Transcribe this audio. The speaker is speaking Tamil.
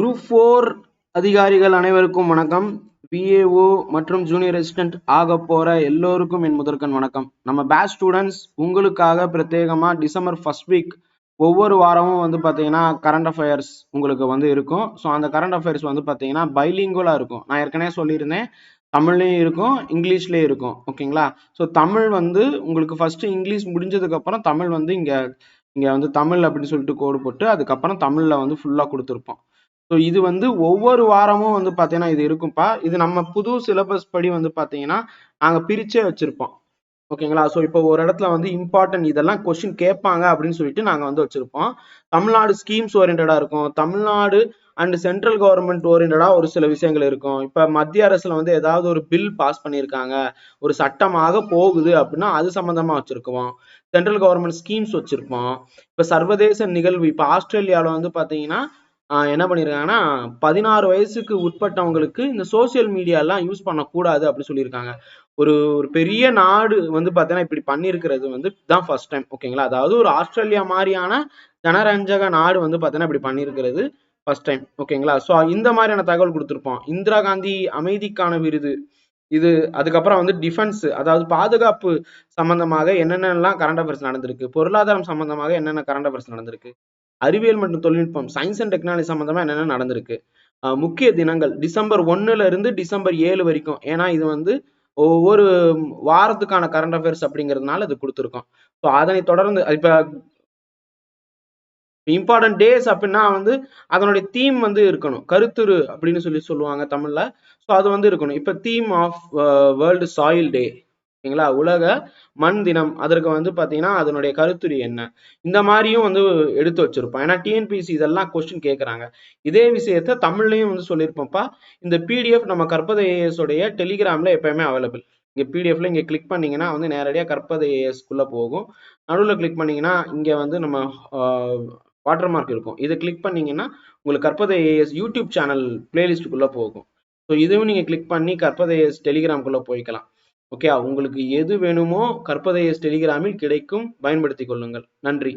குரூப் ஃபோர் அதிகாரிகள் அனைவருக்கும் வணக்கம். பிஏஓ மற்றும் ஜூனியர் அசிஸ்டன்ட் ஆக போற எல்லோருக்கும் என் முதற்கண் வணக்கம். நம்ம பேட்ச் ஸ்டூடெண்ட்ஸ் உங்களுக்காக பிரத்யேகமாக டிசம்பர் ஃபர்ஸ்ட் வீக் ஒவ்வொரு வாரமும் வந்து பார்த்தீங்கன்னா கரண்ட் அஃபேர்ஸ் உங்களுக்கு வந்து இருக்கும். ஸோ அந்த கரண்ட் அஃபேர்ஸ் வந்து பார்த்தீங்கன்னா பைலிங்குவலாக இருக்கும். நான் ஏற்கனவே சொல்லியிருந்தேன். தமிழ்லையும் இருக்கும் இங்கிலீஷ்லேயும் இருக்கும். ஓகேங்களா? ஸோ தமிழ் வந்து உங்களுக்கு ஃபர்ஸ்ட் இங்கிலீஷ் முடிஞ்சதுக்கப்புறம் தமிழ் வந்து இங்கே இங்கே வந்து தமிழ் அப்படின்னு சொல்லிட்டு கோடு போட்டு அதுக்கப்புறம் தமிழில் வந்து ஃபுல்லாக கொடுத்துருப்போம். ஸோ இது வந்து ஒவ்வொரு வாரமும் வந்து பார்த்தீங்கன்னா இது இருக்கும்ப்பா இது நம்ம புது சிலபஸ் படி வந்து பார்த்தீங்கன்னா நாங்கள் பிரிச்சே வச்சிருப்போம். ஓகேங்களா ஸோ இப்போ ஒரு இடத்துல வந்து இம்பார்ட்டன்ட் இதெல்லாம் கொஸ்டின் கேட்பாங்க அப்படின்னு சொல்லிட்டு நாங்கள் வந்து வச்சுருப்போம். தமிழ்நாடு ஸ்கீம்ஸ் ஓரியன்டாக இருக்கும். தமிழ்நாடு அண்ட் சென்ட்ரல் கவர்மெண்ட் ஓரியன்டாக ஒரு சில விஷயங்கள் இருக்கும். இப்போ மத்திய அரசில் வந்து ஏதாவது ஒரு பில் பாஸ் பண்ணியிருக்காங்க. ஒரு சட்டமாக போகுது அப்படின்னா அது சம்மந்தமாக வச்சுருக்கோம் சென்ட்ரல் கவர்மெண்ட் ஸ்கீம்ஸ் வச்சுருப்போம். இப்போ சர்வதேச நிகழ்வு இப்போ ஆஸ்திரேலியாவில் வந்து பார்த்தீங்கன்னா என்ன பண்ணியிருக்காங்கன்னா பதினாறு வயசுக்கு உட்பட்டவங்களுக்கு இந்த சோசியல் மீடியாலாம் யூஸ் பண்ணக்கூடாது அப்படின்னு சொல்லியிருக்காங்க. ஒரு ஒரு பெரிய நாடு வந்து பார்த்தீங்கன்னா இப்படி பண்ணியிருக்கிறது வந்து தான் ஃபர்ஸ்ட் டைம் ஓகேங்களா அதாவது ஒரு ஆஸ்திரேலியா மாதிரியான ஜனரஞ்சக நாடு வந்து பார்த்தீங்கன்னா இப்படி பண்ணியிருக்கிறது ஃபர்ஸ்ட் டைம் ஓகேங்களா ஸோ இந்த மாதிரியான தகவல் கொடுத்துருப்போம். இந்திரா காந்தி அமைதிக்கான விருது இது அதுக்கப்புறம் வந்து டிஃபென்ஸ் அதாவது பாதுகாப்பு சம்பந்தமாக என்னென்னலாம் கரண்ட் அஃபேர்ஸ் நடந்திருக்கு பொருளாதாரம் சம்பந்தமாக என்னென்ன கரண்ட் அஃபேர்ஸ் நடந்திருக்கு அறிவியல் மற்றும் தொழில்நுட்பம் சயின்ஸ் அண்ட் டெக்னாலஜி சம்மந்தமாக என்னென்ன நடந்திருக்கு? முக்கிய தினங்கள். டிசம்பர் ஒன்னுல இருந்து டிசம்பர் ஏழு வரைக்கும். ஏன்னா இது வந்து ஒவ்வொரு வாரத்துக்கான கரண்ட் அஃபேர்ஸ் அப்படிங்கிறதுனால இது கொடுத்துருக்கோம். ஸோ அதனை தொடர்ந்து இப்ப இம்பார்ட்டன்ட் டேஸ் அப்படின்னா வந்து அதனுடைய தீம் வந்து இருக்கணும். கருத்துரு அப்படின்னு சொல்லி சொல்லுவாங்க தமிழ்ல. ஸோ அது வந்து இருக்கணும். இப்ப theme of world soil day ஓகேங்களா? உலக மண் தினம். அதற்கு வந்து பார்த்தீங்கன்னா அதனுடைய கருத்துரு என்ன? இந்த மாதிரியும் வந்து எடுத்து வச்சிருப்போம். ஏன்னா டிஎன்பிசி இதெல்லாம் கொஸ்டின் கேட்குறாங்க இதே விஷயத்த தமிழ்லையும் வந்து சொல்லியிருப்போம்ப்பா இந்த பிடிஎஃப் நம்ம கற்பதை டெலிகிராமில் டெலிகிராம்ல எப்பயுமே அவைலபிள் இங்கே பிடிஎஃப்ல இங்கே கிளிக் பண்ணீங்கன்னா வந்து நேரடியாக கற்பதை ஏஎஸ்க்குள்ள போகும். நடுவில் கிளிக் பண்ணீங்கன்னா இங்கே வந்து நம்ம வாட்டர் மார்க் இருக்கும். இதை கிளிக் பண்ணீங்கன்னா உங்களுக்கு கற்பதை ஏஎஸ் யூடியூப் சேனல் பிளேலிஸ்ட்டுக்குள்ள போகும். ஸோ இதுவும் நீங்கள் கிளிக் பண்ணி கற்பதை ஏஎஸ் டெலிகிராம்குள்ளே போய்க்கலாம். ஓகே உங்களுக்கு எது வேணுமோ கற்பதை டெலிகிராமில் கிடைக்கும். பயன்படுத்திக் கொள்ளுங்கள். நன்றி.